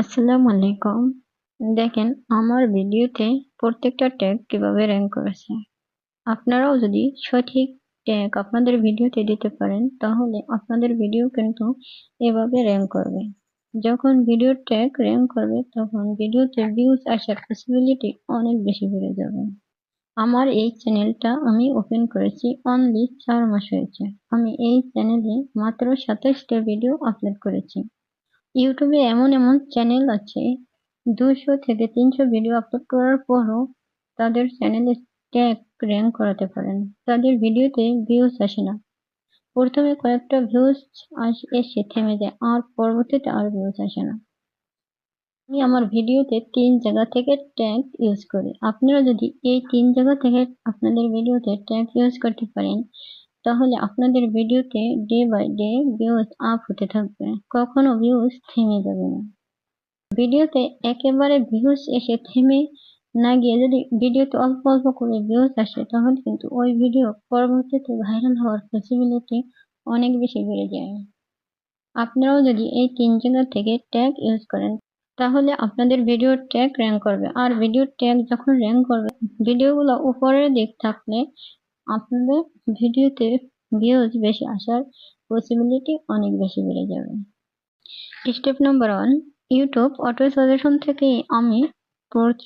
আসসালামু আলাইকুম। দেখেন, আমার ভিডিওতে প্রত্যেকটা ট্যাগ কীভাবে র্যাঙ্ক করেছে। আপনারাও যদি সঠিক ট্যাগ আপনাদের ভিডিওতে দিতে পারেন, তাহলে আপনাদের ভিডিও কিন্তু এভাবে র্যাঙ্ক করবে। যখন ভিডিও ট্যাগ র্যাঙ্ক করবে, তখন ভিডিওতে ভিউজ আসার পসিবিলিটি অনেক বেশি বেড়ে যাবে। আমার এই চ্যানেলটা আমি ওপেন করেছি অনলি চার মাস হয়েছে। আমি এই চ্যানেলে মাত্র সাতাশটা ভিডিও আপলোড করেছি। ইউটিউবে এমন এমন চ্যানেল আছে দুশো থেকে তিনশো ভিডিও আপলোড করার পরও তাদের চ্যানেলে ট্যাগ র্যাঙ্ক করাতে পারেন। তাদের ভিডিওতে ভিউজ আসে না। প্রথমে কয়েকটা ভিউজ আস এসে থেমে যায়, আর পরবর্তীতে আর ভিউজ আসে না। আমি আমার ভিডিওতে তিন জায়গা থেকে ট্যাগ ইউজ করি। আপনারা যদি এই তিন জায়গা থেকে আপনাদের ভিডিওতে ট্যাগ ইউজ করতে পারেন তাহলে আপনাদের ভিডিওতে day by day views up হতে থাকবে। কখনো ভিউজ থেমে যাবে না। ভিডিওতে একেবারে ভিউজ এসে থেমে না গিয়ে যদি ভিডিওতে অল্প অল্প করে ভিউজ আসে, তাহলে কিন্তু ওই ভিডিও পরবর্তীতে ভাইরাল হওয়ার পসিবিলিটি অনেক বেশি বেড়ে যায়। আপনারাও যদি এই তিন জায়গা থেকে ট্যাগ ইউজ করেন, তাহলে আপনাদের ভিডিও ট্যাগ র্যাঙ্ক করবে। আর ভিডিও ট্যাগ যখন র্যাঙ্ক করবে ভিডিওগুলো উপরের দিক থাকলে আপনাদের ভিডিওতে ভিউজ বেশি আসার পসিবিলিটি অনেক বেশি বেড়ে যাবে। Step number one YouTube auto suggestion থেকে আমি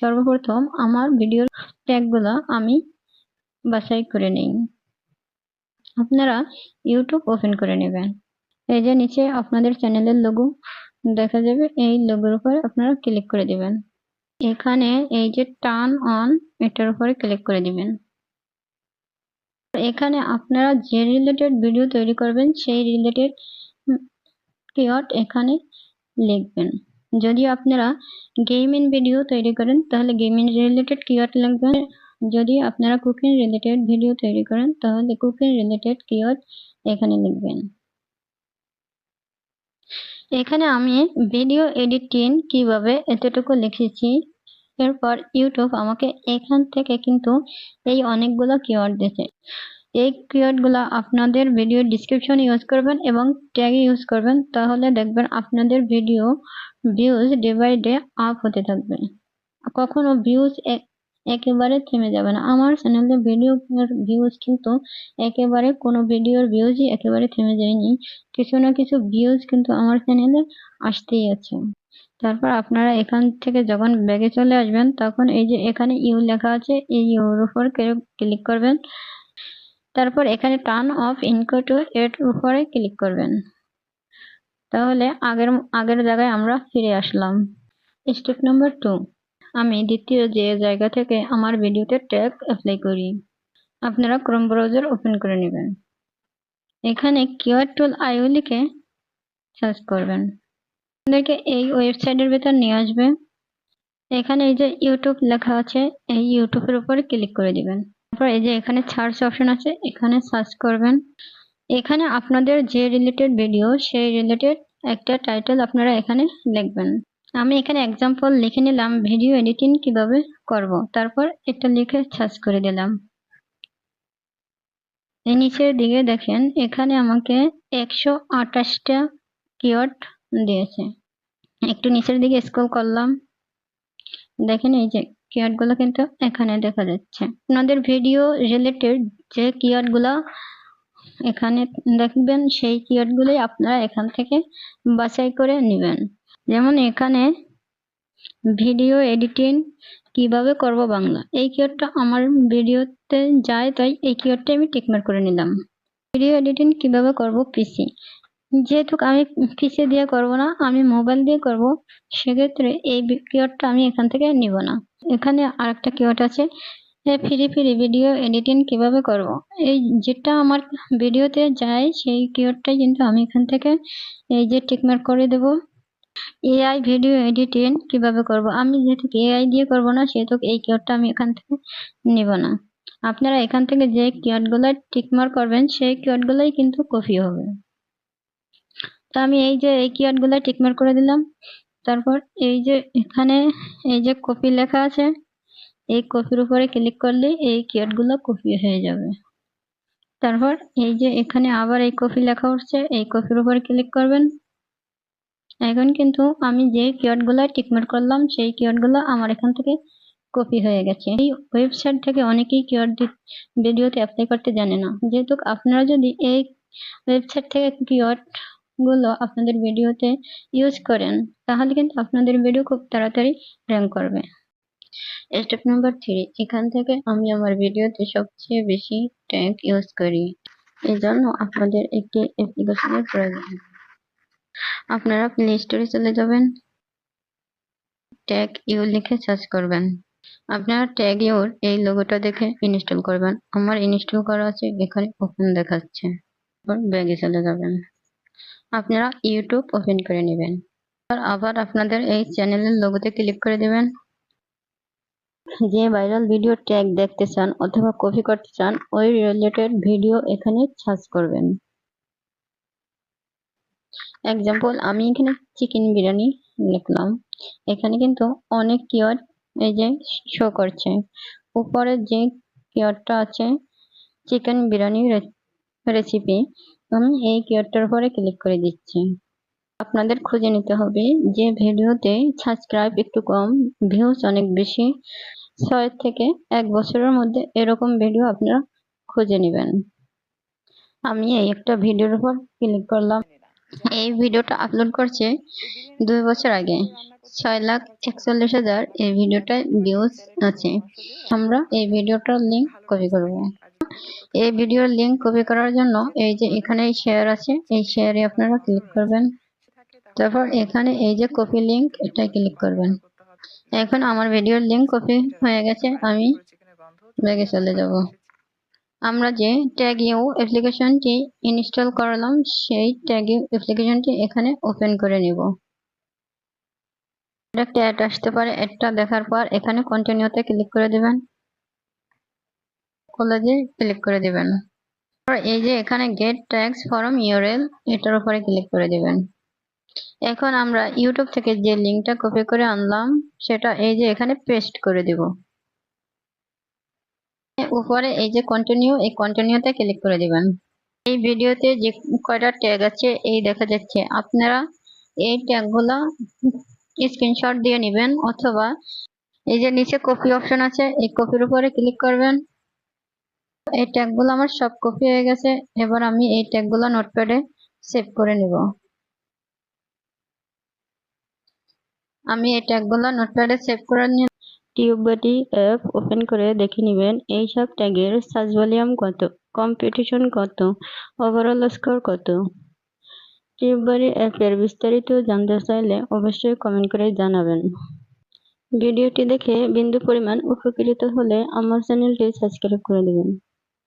সর্বপ্রথম আমার ভিডিওর ট্যাগগুলো আমি বাছাই করে নিই। আপনারা ইউটিউব ওপেন করে নেবেন। এই যে নিচে আপনাদের চ্যানেলের লোগো দেখা যাবে, এই লোগোর উপরে আপনারা ক্লিক করে দিবেন। এখানে এই যে টার্ন অন এটার উপরে ক্লিক করে দিবেন। এখানে আপনারা যে রিলেটেড ভিডিও তৈরি করবেন, সেই রিলেটেড কিওয়ার্ড এখানে লিখবেন। যদি আপনারা গেমিং ভিডিও তৈরি করেন, তাহলে গেমিং রিলেটেড কিওয়ার্ড লিখবেন যদি আপনারা কুকিং রিলেটেড ভিডিও তৈরি করেন, তাহলে কুকিং রিলেটেড কিওয়ার্ড এখানে লিখবেন। এখানে আমি ভিডিও এডিটিং কীভাবে এতটুকু লিখেছি, এরপর ইউটিউব আমাকে এখান থেকে কিন্তু এই অনেকগুলো কিওয়ার্ড দিয়েছে। এই কিওয়ার্ডগুলো আপনাদের ভিডিও ডিসক্রিপশন ইউজ করবেন এবং ট্যাগ ইউজ করবেন, তাহলে দেখবেন আপনাদের video views day by day up হতে থাকবে। কখনো ভিউজ একেবারে থেমে যাবে না। আমার চ্যানেলে ভিডিও ভিউজ কিন্তু একেবারে কোনো ভিডিওর ভিউজই একেবারে থেমে যায়নি। কিছু না কিছু ভিউজ কিন্তু আমার চ্যানেলে আসতেই আছে। তারপর আপনারা এখান থেকে যখন ব্যাগে চলে আসবেন, তখন এই যে এখানে ইউ লেখা আছে, এই ইউর উপর ক্লিক করবেন। তারপর এখানে টার্ন অফ ইনকো টু এর উপরে ক্লিক করবেন। তাহলে আগের আগের জায়গায় আমরা ফিরে আসলাম। স্টেপ নাম্বার টু আমি দ্বিতীয় যে জায়গা থেকে আমার ভিডিওতে ট্যাগ অ্যাপ্লাই করি, আপনারা ক্রোম ব্রাউজার ওপেন করে নেবেন। এখানে কিওয়ার্ড টুল আইও লিখে সার্চ করবেন। আপনাদেরকে এই ওয়েবসাইটের ভেতর নিয়ে আসবে। এখানে এই যে ইউটিউব লেখা আছে, এই ইউটিউবের উপরে ক্লিক করে দিবেন। তারপর এই যে এখানে সার্চ অপশন আছে, এখানে সার্চ করবেন। এখানে আপনাদের যে রিলেটেড ভিডিও সেই রিলেটেড একটা টাইটেল আপনারা এখানে লিখবেন। আমি এখানে এক্সাম্পল লিখে নিলাম ভিডিও এডিটিং কীভাবে করব। তারপর এটা লিখে সার্চ করে দিলাম। এই নিচের দিকে দেখেন, এখানে আমাকে একশো আঠাশটা কিওয়ার্ড দিয়েছে। একটু নিচের দিকে স্ক্রল করলাম। দেখেন এই যে কিওয়ার্ডগুলো কিন্তু এখানে দেখা যাচ্ছে। আপনাদের ভিডিও রিলেটেড যে কিওয়ার্ডগুলো এখানে দেখবেন, সেই কিওয়ার্ড গুলোই আপনারা এখান থেকে বাছাই করে নেবেন। যেমন এখানে ভিডিও এডিটিং কীভাবে করব বাংলা। এই কিওয়ার্ডটা আমার ভিডিওতে যায়, তাই এই কিওয়ার্ডটা আমি টিকমার্ক করে নিলাম। ভিডিও এডিটিং কীভাবে করব পিসি যেহেতু আমি পিসি দিয়ে করব না, আমি মোবাইল দিয়ে করব, সেক্ষেত্রে এই কিওয়ার্ডটা আমি এখান থেকে নিব না। এখানে আরেকটা কিওয়ার্ড আছে ফ্রি ফ্রি ভিডিও এডিটিং কীভাবে করব? এই যেটা আমার ভিডিওতে যায়, সেই কিওয়ার্ডটাই কিন্তু আমি এখান থেকে এই যে টিকমার্ক করে দেব। এআই ভিডিও এডিটিং কীভাবে করব? আমি যেহেতু এআই দিয়ে করব না, সেহেতু এই কিওয়ার্ডটা আমি এখান থেকে নিব না। আপনারা এখান থেকে যে কিওয়ার্ডগুলো টিকমার্ক করবেন, সেই কিওয়ার্ডগুলোই কিন্তু কপি হবে। তো আমি এই যে এই কিওয়ার্ডগুলো টিকমার্ক করে দিলাম। তারপর এই যে এখানে এই যে কপি লেখা আছে, এই কপির উপরে ক্লিক করলে এই কিওয়ার্ডগুলো কপি হয়ে যাবে। তারপর এই যে এখানে আবার এই কপি লেখা উঠছে, এই কপির উপরে ক্লিক করবেন। এখন কিন্তু আমি যে কিওয়ার্ডগুলো টিকমার্ক করলাম, সেই কিওয়ার্ডগুলো আমার এখান থেকে কপি হয়ে গেছে। এই ওয়েবসাইট থেকে অনেকেই কিওয়ার্ড ভিডিওতে অ্যাপ্লাই করতে জানে না। যেহেতু আপনারা যদি এই ওয়েবসাইট থেকে কিওয়ার্ড গুলো আপনাদের ভিডিওতে ইউজ করেন, তাহলে কিন্তু আপনাদের ভিডিও খুব তাড়াতাড়ি র্যাঙ্ক করবে। স্টেপ নাম্বার থ্রি এখান থেকে আমি আমার ভিডিওতে সবচেয়ে বেশি ট্যাগ ইউজ করি। এই জন্য আপনাদের একটি অ্যাপ্লিকেশনের প্রয়োজন। আপনারা প্লে স্টোরে চলে যাবেন ট্যাগ ইউ লিখে সার্চ করবেন। আপনারা ট্যাগ ইউর এই লোগোটা দেখে ইনস্টল করবেন। আমার ইনস্টল করা আছে, এখানে ওপেন দেখাচ্ছে। ব্যাগে চলে যাবেন। আপনারা ইউটিউব ওপেন করে নেবেন। আবার আপনাদের এই চ্যানেলের লোগোতে ক্লিক করে দেবেন। যে ভাইরাল ভিডিও ট্যাগ দেখতে চান অথবা কপি করতে চান, ওই রিলেটেড ভিডিও এখানে সার্চ করবেন। এক্সাম্পল আমি এখানে চিকেন বিরিয়ানি লিখলাম এখানে কিন্তু অনেক কিওয়ার্ড এই যে শো করছে। উপরে যে কিওয়ার্ডটা আছে চিকেন বিরিয়ানি রেসিপি আমি এই কিওয়ার্ডটার উপরে ক্লিক করে দিচ্ছি। আপনাদের খুঁজে নিতে হবে যে ভিডিওতে সাবস্ক্রাইব একটু কম ভিউজ অনেক বেশি, ছয় থেকে এক বছরের মধ্যে এরকম ভিডিও আপনারা খুঁজে নেবেন। আমি এই একটা ভিডিওর উপর ক্লিক করলাম। এই ভিডিওটা আপলোড করছে দুই বছর আগে। ছয় লাখ একচল্লিশ হাজার এই ভিডিওটা ভিউজ আছে। আমরা এই ভিডিওটার লিঙ্ক কপি করব। এই ভিডিওর লিঙ্ক কপি করার জন্য এই যে এখানে শেয়ার আছে, এই শেয়ারে আপনারা ক্লিক করবেন। তারপর এখানে এই যে কপি লিঙ্ক এটা ক্লিক করবেন। এখন আমার ভিডিওর লিঙ্ক কপি হয়ে গেছে, আমি ব্যাগে চলে যাব। আমরা যে ট্যাগ ইউ অ্যাপ্লিকেশনটি ইনস্টল করলাম, সেই ট্যাগ ইউ অ্যাপ্লিকেশনটি এখানে ওপেন করে নিব। একটা অ্যাড আসতে পারে অ্যাডটা দেখার পর এখানে কন্টিনিউতে ক্লিক করে দিবেন। কলেজে ক্লিক করে দিবেন। এই যে এখানে গেট ট্যাক্স ফরম ইউরএল এটার উপরে ক্লিক করে দিবেন। এখন আমরা ইউটিউব থেকে যে লিঙ্কটা কপি করে আনলাম, সেটা এই যে এখানে পেস্ট করে দিব। উপরে এই যে কন্টিনিউ এই কন্টিনিউতে ক্লিক করে দিবেন। এই ভিডিওতে যে কয়টা ট্যাগ আছে, এই দেখা যাচ্ছে। আপনারা এই ট্যাগগুলো স্ক্রিনশট দিয়ে নেবেন, অথবা এই যে নিচে কপি অপশন আছে, এই কপির উপরে ক্লিক করবেন। এই ট্যাগগুলো আমার সব কপি হয়ে গেছে, এবার আমি এই ট্যাগগুলো নোটপ্যাডে সেভ করে নিব। আমি এই ট্যাগগুলো নোটপ্যাডে সেভ করে নিয়ে টিউববাটি অ্যাপ ওপেন করে দেখে নেবেন, এই সব ট্যাগের সার্চ ভলিউম কত, কম্পিটিশন কত ওভারঅল স্কোর কত? টিউববারি অ্যাপের বিস্তারিত জানতে চাইলে অবশ্যই কমেন্ট করে জানাবেন। ভিডিওটি দেখে বিন্দু পরিমাণ উপকৃত হলে আমার চ্যানেলটি সাবস্ক্রাইব করে দেবেন।